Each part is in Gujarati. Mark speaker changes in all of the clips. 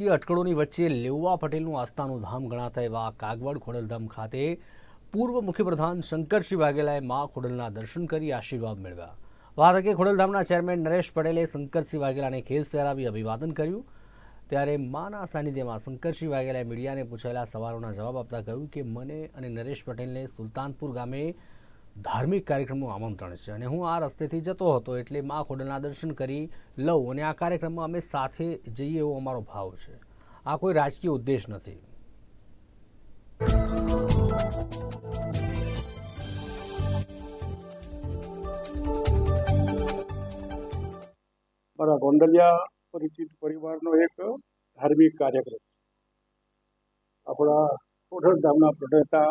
Speaker 1: રાજકીય અટકળોની વચ્ચે લેવવા પટેલનું આસ્થાનું ધામ ગણાતા એવા કાગવડ ખોડલધામ ખાતે પૂર્વ મુખ્યપ્રધાન શંકરસિંહ વાઘેલાએ મા ખોડલના દર્શન કરી આશીર્વાદ મેળવ્યા. વારકે ખોડલધામના ચેરમેન નરેશ પટેલે શંકરસિંહ વાઘેલાને ખેસ પહેરાવી અભિવાદન કર્યું. ત્યારે માના સાનિધ્યમાં શંકરસિંહ વાઘેલાએ મીડિયાને પૂછાયેલા સવાલોના જવાબ આપતા કહ્યું કે, મને અને નરેશ પટેલને સુલતાનપુર ગામે ધાર્મિક કાર્યક્રમનું આમંત્રણ છે અને હું આ રસ્તેથી જતો હતો એટલે મા ખોડલના દર્શન કરી લઉં અને આ કાર્યક્રમમાં અમે સાથે જઈએ એવો અમારો ભાવ છે. આ કોઈ રાજકીય ઉદ્દેશ નથી.
Speaker 2: મારા ગોંડલિયા પરિચિત પરિવારનો એક ધાર્મિક કાર્યક્રમ આપણા કોઠળ ગામના પ્રણેતા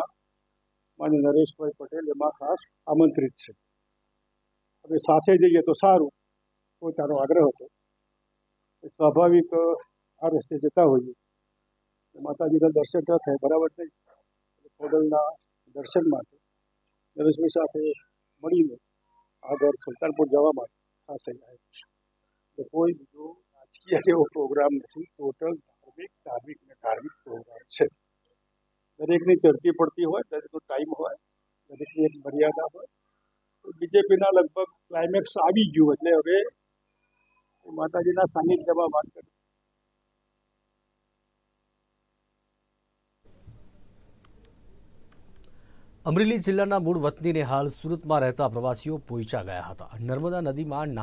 Speaker 2: માન્ય નરેશભાઈ પટેલ એમાં ખાસ આમંત્રિત છે. હવે સાથે જઈએ તો સારું પોતાનો આગ્રહ હતો. સ્વાભાવિક આ રસ્તે જતા હોઈએ. માતાજીના દર્શન ન થાય, બરાબર નહીં ખોડલના દર્શન માટે નરેશભાઈ સાથે મળીને આગળ સુલતાનપુર જવા માટે ખાસ એટલે કોઈ બીજો રાજકીય જેવો પ્રોગ્રામ નથી. ટોટલ ધાર્મિક ધાર્મિક ને ધાર્મિક પ્રોગ્રામ છે. દરેકની ચડતી પડતી હોય, દરેકનો ટાઈમ હોય, દરેકની એક મર્યાદા હોય. બીજેપીના લગભગ ક્લાઇમેક્સ આવી ગયું એટલે હવે માતાજીના સાનિધ્યમાં વાત કરી
Speaker 1: અમરેલી જિલ્લાના મૂળ વતનીને હાલ સુરતમાં રહેતા પ્રવાસીઓ પોઈચા ગયા હતા. નર્મદા નદીમાં